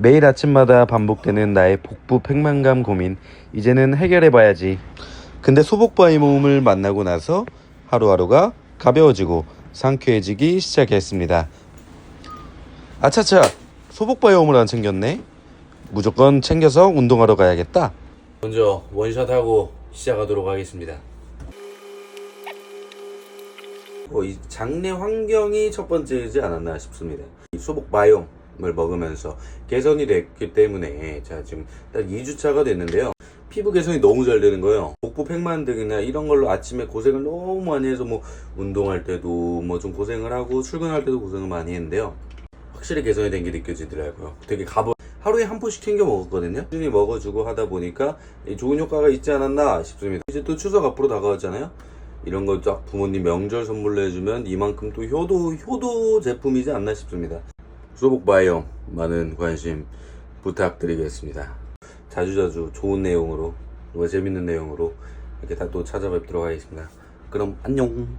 매일 아침마다 반복되는 나의 복부 팽만감 고민 이제는 해결해 봐야지. 근데 소복바이 모음을 만나고 나서 하루하루가 가벼워지고 상쾌해지기 시작했습니다. 아차차 소복바이 모음을 안 챙겼네? 무조건 챙겨서 운동하러 가야겠다. 먼저 원샷하고 시작하도록 하겠습니다. 어, 이 장내 환경이 첫 번째이지 않았나 싶습니다. 이 수복 바이옴 을 먹으면서 개선이 됐기 때문에 제가 지금 딱 2주차가 됐는데요. 피부 개선이 너무 잘 되는 거예요. 복부 팩만 등이나 이런 걸로 아침에 고생을 너무 많이 해서 뭐 운동할 때도 뭐 좀 고생을 하고 출근할 때도 고생을 많이 했는데요. 확실히 개선이 된 게 느껴지더라고요. 되게 가보 하루에 한 포씩 챙겨 먹었거든요. 꾸준히 먹어주고 하다 보니까 이 좋은 효과가 있지 않았나 싶습니다. 이제 또 추석 앞으로 다가왔잖아요. 이런 거딱 부모님 명절 선물로 해주면 이만큼 또 효도 효도 제품이지 않나 싶습니다. 수복 바이옴 많은 관심 부탁드리겠습니다. 자주자주 좋은 내용으로 또 재밌는 내용으로 이렇게 다 또 찾아뵙도록 하겠습니다. 그럼 안녕.